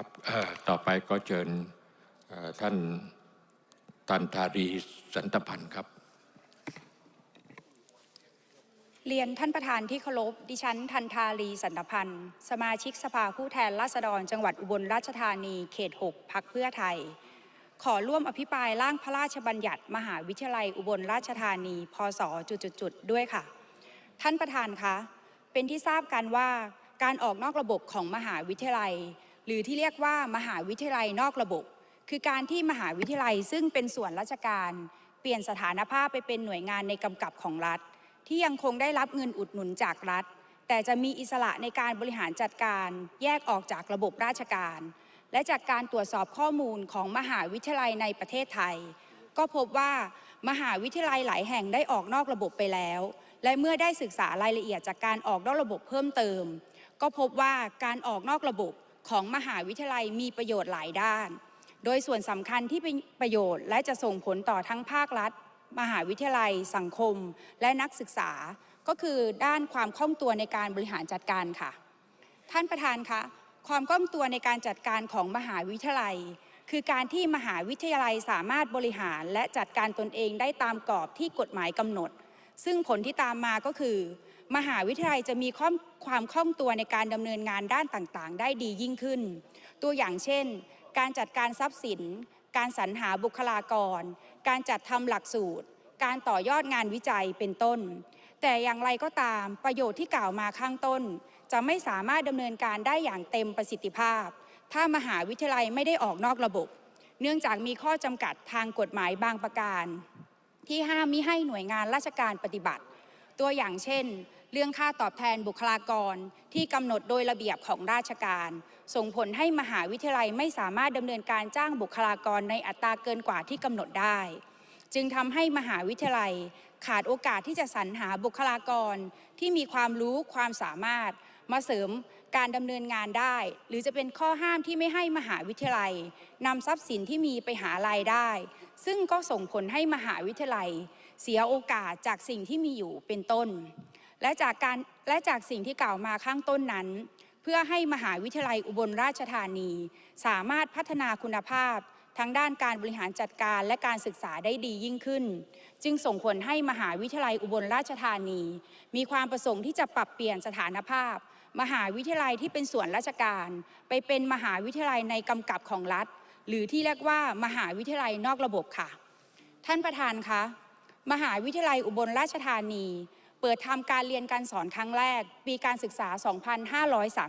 ครับต่อไปก็เชิญท่านตันทารีสันตพันธ์ครับ เรียนท่านประธานที่เคารพดิฉันทันทาลีสันตพันธ์สมาชิกสภาผู้แทนราษฎรจังหวัดอุบลราชธานีเขต 6พักเพื่อไทย ขอร่วมอภิปรายร่างพระราชบัญญัติ มหาวิทยาลัยอุบลราชธานี พศจุดๆด้วยค่ะ ท่านประธานคะเป็นที่ทราบกันว่าการออกนอกระบบของมหาวิทยาลัย หรือที่เรียกว่ามหาวิทยาลัยนอกระบบ คือการที่มหาวิทยาลัยซึ่งเป็นส่วนราชการ เปลี่ยนสถานภาพไปเป็นหน่วยงานในกำกับของรัฐ ที่ยังคงได้รับเงินอุดหนุนจากรัฐ แต่จะมีอิสระในการบริหารจัดการแยกออกจากระบบราชการ และจากการตรวจสอบข้อมูลของมหาวิทยาลัยในประเทศไทย ก็พบว่ามหาวิทยาลัยหลายแห่งได้ออกนอกระบบไปแล้ว และเมื่อได้ศึกษารายละเอียดจากการออกนอกระบบเพิ่มเติม ก็พบว่าการออกนอกระบบ ของมหาวิทยาลัยมีประโยชน์หลายด้าน โดยส่วนสำคัญที่เป็นประโยชน์ และจะส่งผลต่อทั้งภาครัฐ มหาวิทยาลัย สังคม และนักศึกษา ก็คือด้านความคล่องตัวในการบริหารจัดการค่ะ ท่านประธานคะความคล่องตัวในการจัดการของมหาวิทยาลัย คือการที่มหาวิทยาลัยสามารถบริหารและจัดการตนเองได้ตามกรอบที่กฎหมายกำหนด ซึ่งผลที่ตามมาก็คือ มหาวิทยาลัยจะมีความความคล่องตัวในการดำเนินงานด้านต่างๆ ได้ดียิ่งขึ้น ตัวอย่างเช่น การจัดการทรัพย์สิน การสรรหาบุคลากร การจัดทำหลักสูตร การต่อยอดงานวิจัยเป็นต้น แต่อย่างไรก็ตามประโยชน์ที่กล่าวมาข้างต้น จะไม่สามารถดำเนินการได้อย่างเต็มประสิทธิภาพ ถ้ามหาวิทยาลัยไม่ได้ออกนอกระบบ เนื่องจากมีข้อจำกัดทางกฎหมายบางประการ ที่ห้ามมิให้หน่วยงานราชการปฏิบัติ ตัวอย่างเช่น เรื่องค่าตอบแทนบุคลากรที่กำหนดโดยระเบียบของราชการ ส่งผลให้มหาวิทยาลัยไม่สามารถดำเนินการจ้างบุคลากรในอัตราเกินกว่าที่กำหนดได้ จึงทำให้มหาวิทยาลัยขาดโอกาสที่จะสรรหาบุคลากรที่มีความรู้ความสามารถ มาเสริมการดำเนินงานได้ หรือจะเป็นข้อห้ามที่ไม่ให้มหาวิทยาลัยนำทรัพย์สินที่มีไปหารายได้ ซึ่งก็ส่งผลให้มหาวิทยาลัย เสียโอกาสจากสิ่งที่มีอยู่เป็นต้น และจากการและจากสิ่งที่กล่าวมาข้างต้นนั้น เพื่อให้มหาวิทยาลัยอุบลราชธานี สามารถพัฒนาคุณภาพทั้งด้านการบริหารจัดการและการศึกษาได้ดียิ่งขึ้น จึงส่งผลให้มหาวิทยาลัยอุบลราชธานี มีความประสงค์ที่จะปรับเปลี่ยนสถานภาพ มหาวิทยาลัยที่เป็นส่วนราชการ ไปเป็นมหาวิทยาลัยในกำกับของรัฐ หรือที่เรียกว่ามหาวิทยาลัยนอกระบบค่ะ ท่านประธานคะมหาวิทยาลัยอุบลราชธานี เปิดทำการเรียนการสอนครั้งแรก ปีการศึกษา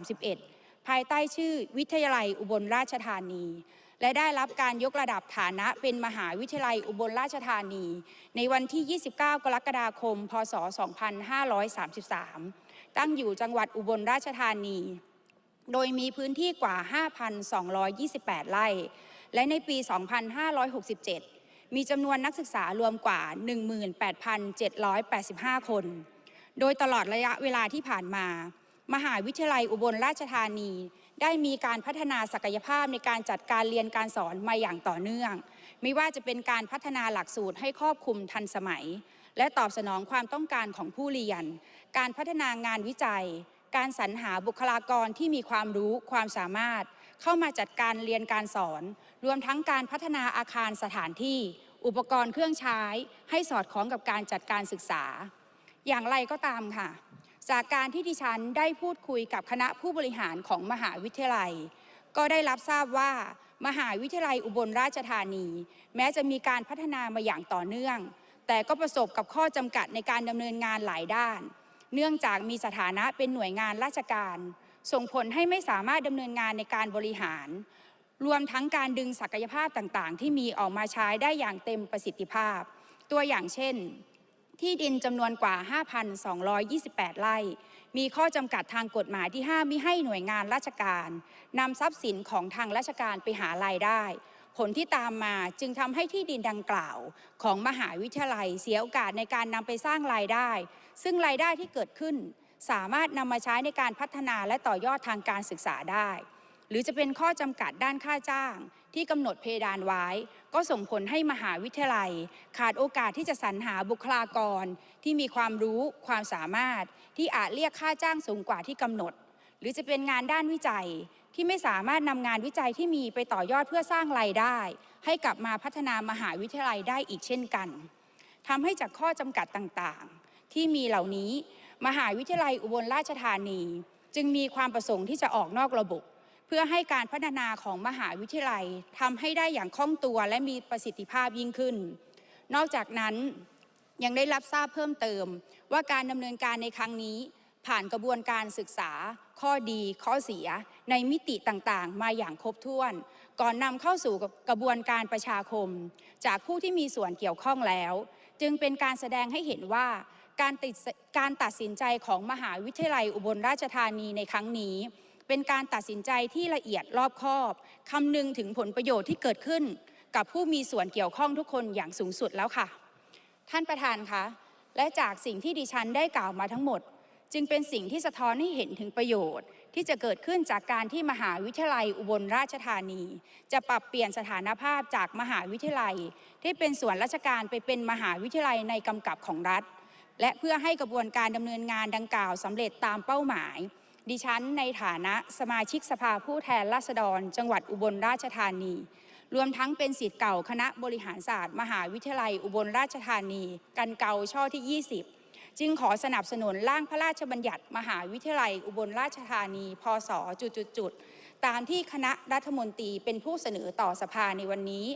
2531 ภายใต้ชื่อวิทยาลัยอุบลราชธานี และได้รับการยกระดับฐานะเป็นมหาวิทยาลัยอุบลราชธานี ในวันที่ 29 กรกฎาคม พศ 2533 ตั้งอยู่จังหวัดอุบลราชธานี โดยมีพื้นที่กว่า 5,228 ไร่ และในปี 2567 มีจำนวนนักศึกษารวมกว่า 18,785 คน โดยตลอดระยะเวลาที่ผ่านมา มหาวิทยาลัยอุบลราชธานี ได้มีการพัฒนาศักยภาพในการจัดการเรียนการสอนมาอย่างต่อเนื่อง ไม่ว่าจะเป็นการพัฒนาหลักสูตรให้ครอบคลุมทันสมัย และตอบสนองความต้องการของผู้เรียน การพัฒนางานวิจัย การสรรหาบุคลากรที่มีความรู้ความสามารถ เข้ามาจัดการเรียนการสอน รวมทั้งการพัฒนาอาคารสถานที่ อุปกรณ์เครื่องใช้ ให้สอดคล้องกับการจัดการศึกษา อย่างไรก็ตามค่ะ จากการที่ดิฉันได้พูดคุยกับคณะผู้บริหารของมหาวิทยาลัย ก็ได้รับทราบว่ามหาวิทยาลัยอุบลราชธานี แม้จะมีการพัฒนามาอย่างต่อเนื่อง แต่ก็ประสบกับข้อจำกัดในการดำเนินงานหลายด้าน เนื่องจากมีสถานะเป็นหน่วยงานราชการ ส่งผลให้ไม่สามารถดำเนินงานในการบริหาร รวมทั้งการดึงศักยภาพต่างๆ ที่มีออกมาใช้ได้อย่างเต็มประสิทธิภาพ ตัวอย่างเช่น ที่ดินจำนวนกว่า 5,228 ไร่ มีข้อจำกัดทางกฎหมายที่ห้ามมิให้หน่วยงานราชการนำทรัพย์สินของทางราชการไปหารายได้ ผลที่ตามมาจึงทำให้ที่ดินดังกล่าว ของมหาวิทยาลัยเสียโอกาสในการนำไปสร้างรายได้ ซึ่งรายได้ที่เกิดขึ้น สามารถนำมาใช้ในการพัฒนาและต่อยอดทางการศึกษาได้ หรือจะเป็นข้อจำกัดด้านค่าจ้าง ที่กำหนดเพดานไว้ ก็ส่งผลให้มหาวิทยาลัย ขาดโอกาสที่จะสรรหาบุคลากร ที่มีความรู้ความสามารถที่อาจเรียกค่าจ้างสูงกว่าที่กำหนด หรือจะเป็นงานด้านวิจัยที่ไม่สามารถนำงานวิจัยที่มีไปต่อยอดเพื่อสร้างรายได้ ให้กลับมาพัฒนามหาวิทยาลัยได้อีกเช่นกันทำให้จากข้อจำกัดต่างๆ ที่มีเหล่านี้มหาวิทยาลัยอุบลราชธานี จึงมีความประสงค์ที่จะออกนอกระบบ เพื่อให้การพัฒนาของมหาวิทยาลัยทำให้ได้อย่างคล่องตัวและมีประสิทธิภาพยิ่งขึ้น นอกจากนั้นยังได้รับทราบเพิ่มเติม ว่าการดำเนินการในครั้งนี้ ผ่านกระบวนการศึกษา ข้อดีข้อเสีย ในมิติต่างๆ มาอย่างครบถ้วน ก่อนนำเข้าสู่กระบวนการประชาคม จากผู้ที่มีส่วนเกี่ยวข้องแล้ว จึงเป็นการแสดงให้เห็นว่าการติดการตัดสินใจของมหาวิทยาลัยอุบลราชธานีในครั้งนี้ เป็นการตัดสินใจที่ละเอียดรอบคอบคำนึงถึงผลประโยชน์ที่เกิดขึ้น กับผู้มีส่วนเกี่ยวข้องทุกคนอย่างสูงสุดแล้วค่ะ ท่านประธานคะและจากสิ่งที่ดิฉันได้กล่าวมาทั้งหมด จึงเป็นสิ่งที่สะท้อนให้เห็นถึงประโยชน์ ที่จะเกิดขึ้นจากการที่มหาวิทยาลัยอุบลราชธานี จะปรับเปลี่ยนสถานภาพจากมหาวิทยาลัย ที่เป็นส่วนราชการไปเป็นมหาวิทยาลัยในกำกับของรัฐ และเพื่อให้กระบวนการดำเนินงานดังกล่าวสำเร็จตามเป้าหมาย ดิฉันในฐานะสมาชิกสภาผู้แทนราษฎร จังหวัดอุบลราชธานี รวมทั้งเป็นศิษย์เก่าคณะบริหารศาสตร์ มหาวิทยาลัยอุบลราชธานี กันเก่าช่อที่ 20 จึงขอสนับสนุนร่างพระราชบัญญัติ มหาวิทยาลัย อุบลราชธานี พศจุดๆตามที่คณะรัฐมนตรีเป็นผู้เสนอต่อสภาในวันนี้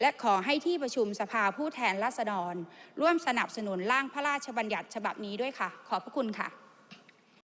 และขอให้ที่ประชุมสภาผู้แทนราษฎร ร่วมสนับสนุนร่างพระราชบัญญัติฉบับนี้ด้วยค่ะ ขอบพระคุณค่ะ